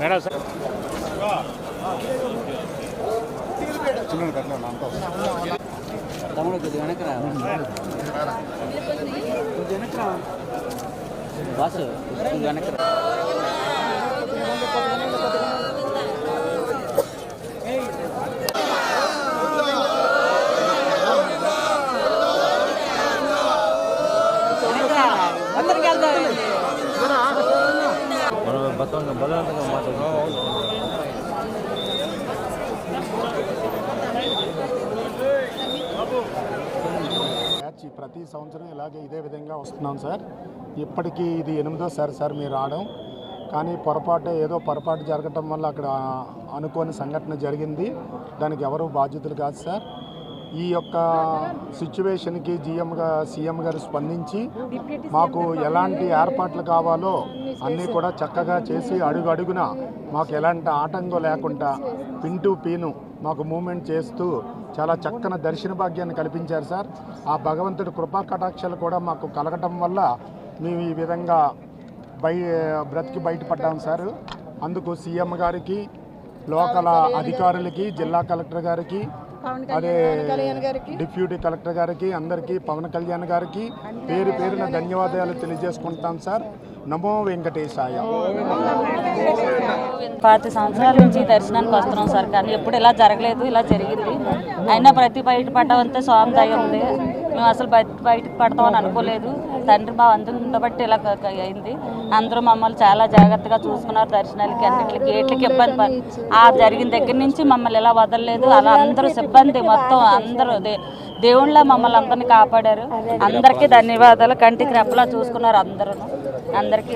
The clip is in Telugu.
మేడం సార్ తమ్ముడు కొద్దిగా వెనక్కి రా కొద్దిగా వెనక్కి రా బాసు కొద్దిగా వెనక్కి రా అందరికి వెళ్దాం మనం బతంగా బలవంతంగా మాట్లాడుతున్నాం బ్యాచ్ ప్రతి సంవత్సరం ఇలాగే ఇదే విధంగా వస్తున్నాం సార్. ఇప్పటికీ ఇది ఎనిమిదోసారి సార్ మీరు రావడం. కానీ పొరపాటు ఏదో పొరపాటు జరగటం వల్ల అక్కడ అనుకోని సంఘటన జరిగింది. దానికి ఎవరు బాధ్యతలు కాదు సార్. ఈ యొక్క సిచ్యువేషన్కి జిఎంగా సీఎం గారు స్పందించి మాకు ఎలాంటి ఏర్పాట్లు కావాలో అన్నీ కూడా చక్కగా చేసి అడుగు అడుగున మాకు ఎలాంటి ఆటంకం లేకుండా పిన్ టు పీను మాకు మూమెంట్ చేస్తూ చాలా చక్కని దర్శన భాగ్యాన్ని కల్పించారు సార్. ఆ భగవంతుడి కృపా కటాక్షాలు కూడా మాకు కలగటం వల్ల మేము ఈ విధంగా బయ బ్రతికి బయటపడ్డాం సార్. అందుకు సీఎం గారికి లోకల్ అధికారులకి జిల్లా కలెక్టర్ గారికి అదే డిప్యూటీ కలెక్టర్ గారికి అందరికీ పవన్ కళ్యాణ్ గారికి పేరు పేరున ధన్యవాదాలు తెలియజేసుకుంటాం సార్. నమో వెంకటేశాయ. పాతి సంవత్సరాల నుంచి దర్శనానికి వస్తున్నాం సార్ కానీ ఎప్పుడు ఇలా జరగలేదు ఇలా జరిగింది. అయినా ప్రతి బయట పడ్డమంతా స్వామి దయ ఉంది. మేము అసలు బయట బయటకు పడతామని అనుకోలేదు. తండ్రి మా అందరి ఉండబట్టి ఇలా అయింది. అందరూ మమ్మల్ని చాలా జాగ్రత్తగా చూసుకున్నారు దర్శనాలకి అన్నిటికి గేట్లకి ఇబ్బంది పడి ఆ జరిగిన దగ్గర నుంచి మమ్మల్ని ఇలా వదలలేదు. అలా అందరూ సిబ్బంది మొత్తం అందరూ దే దేవుళ్ళ మమ్మల్ని అందరినీ కాపాడారు. అందరికీ ధన్యవాదాలు. కంటికి రెప్పలా చూసుకున్నారు అందరూ అందరికీ